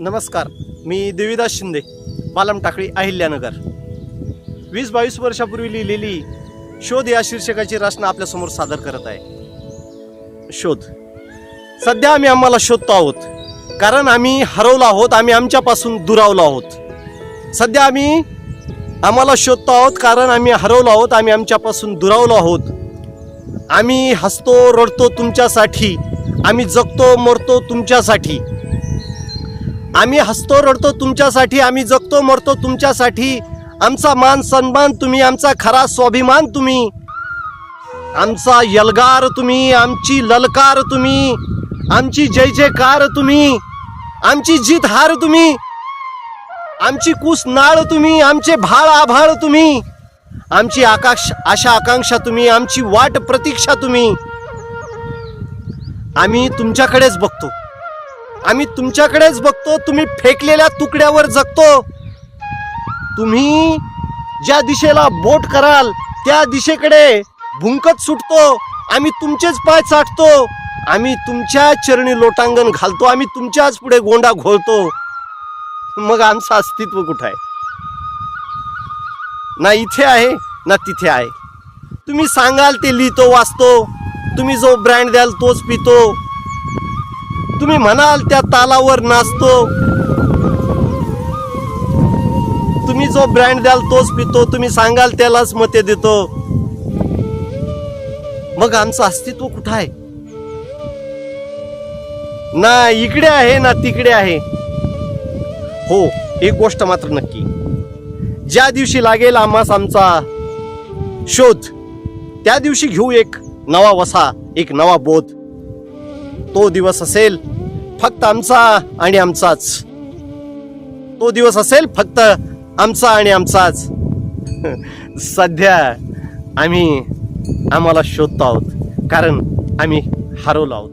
नमस्कार मी देवीदास शिंदे बालम टाकळी अहिल्यानगर. वीस बावीस वर्षापूर्वी लिहिलेली शोध या शीर्षकाची रचना आपल्यासमोर सादर करत आहे. शोध. सध्या आम्ही आम्हाला शोधतो आहोत कारण आम्ही हरवलो आहोत आम्ही आमच्यापासून दुरावलो आहोत. सध्या आम्ही आम्हाला शोधतो आहोत कारण आम्ही हरवलो आहोत आम्ही आमच्यापासून दुरावलो आहोत. आम्ही हसतो रडतो तुमच्यासाठी आम्ही जगतो मरतो तुमच्यासाठी. आम्ही हसतो रडतो तुमच्यासाठी आम्ही जगतो मरतो तुमच्यासाठी आमचा मान सन्मान तुम्ही आमचा खरा स्वाभिमान तुम्ही आमचा यलगार तुम्ही आमची ललकार तुम्ही आमची जय जयकार तुम्ही आमची जीत हार तुम्ही आमची कुस नाळ तुम्ही आमचे भाळ आभाळ तुम्ही आमची आकाश आशा आकांक्षा तुम्ही आमची वाट प्रतीक्षा तुम्ही आम्ही तुमच्याकडेच बघतो. आम्ही तुमच्याकडेच बघतो तुम्ही फेकलेल्या तुकड्यावर जगतो. तुम्ही ज्या दिशेला बोट कराल त्या दिशेकडे भुंकत सुटतो. आम्ही तुमचेच पाय चाटतो. आम्ही तुमच्या चरणी लोटांगण घालतो. आम्ही तुमच्याच पुढे गोंडा घोळतो. मग आमचं अस्तित्व कुठं आहे? ना इथे आहे ना तिथे आहे. तुम्ही सांगाल ते लिहितो वाचतो. तुम्ही जो ब्रँड द्याल तोच पितो. तुम्ही म्हणाल त्या तालावर नाचतो. तुम्ही जो ब्रँड द्याल तोच पितो तुम्ही सांगाल त्यालाच मते देतो. मग आमचं अस्तित्व कुठं आहे? ना इकडे आहे ना तिकडे आहे. हो एक गोष्ट मात्र नक्की. ज्या दिवशी लागेल आम्हास आमचा शोध त्या दिवशी घेऊ एक नवा वसा एक नवा बोध. तो दिवस असेल फक्त आमचा आणि आमचाच. तो दिवस असेल फक्त आमचा आणि आमचाच. सध्या आम्ही आम्हाला शोधतो आहोत कारण आम्ही हरवलो आहोत.